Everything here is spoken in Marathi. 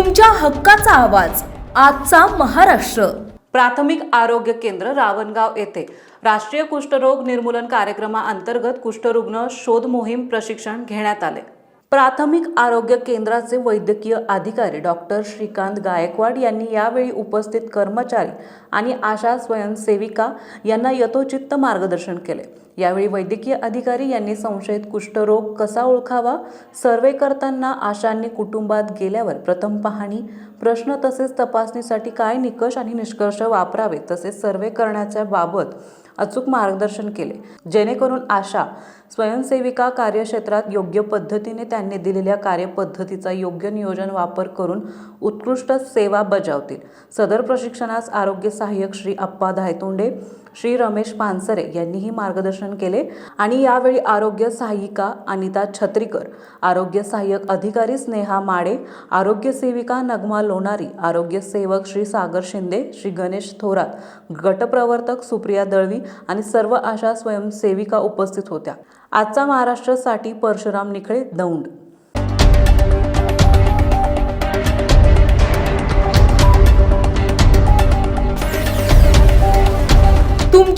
तुमच्या हक्काचा आवाज. आजचा महाराष्ट्र. प्राथमिक आरोग्य केंद्र रावणगाव येथे. राष्ट्रीय कुष्ठरोग निर्मूलन कार्यक्रमाअंतर्गत कुष्ठरुग्ण शोध मोहीम प्रशिक्षण घेण्यात आले. प्राथमिक आरोग्य केंद्राचे वैद्यकीय अधिकारी डॉक्टर श्रीकांत गायकवाड यांनी यावेळी उपस्थित कर्मचारी आणि आशा स्वयंसेविका यांना यथोचित्त मार्गदर्शन केले. यावेळी वैद्यकीय अधिकारी यांनी संशयित कुष्ठरोग कसा ओळखावा सर्वे करताना आशांनी कुटुंबात गेल्यावर प्रथम पाहणी प्रश्न तसेच तपासणीसाठी काय निकष आणि निष्कर्ष वापरावे तसेच सर्वे करण्याच्या बाबत अचूक मार्गदर्शन केले. जेणेकरून आशा स्वयंसेविका कार्यक्षेत्रात योग्य पद्धतीने त्यांनी दिलेल्या कार्यपद्धतीचा योग्य नियोजन वापर करून उत्कृष्ट सेवा बजावतील. सदर प्रशिक्षणास आरोग्य सहाय्यक श्री अप्पा धायतोंडे श्री रमेश पानसरे यांनीही मार्गदर्शन केले आणि यावेळी आरोग्य सहाय्यिका अनिता छत्रीकर आरोग्य सहाय्यक अधिकारी स्नेहा माडे आरोग्य सेविका नगमा लोणारी आरोग्य सेवक श्री सागर शिंदे श्री गणेश थोरात गटप्रवर्तक सुप्रिया दळवी आणि सर्व आशा स्वयंसेविका उपस्थित होत्या. आजचा महाराष्ट्रासाठी परशुराम निखळे दौंड.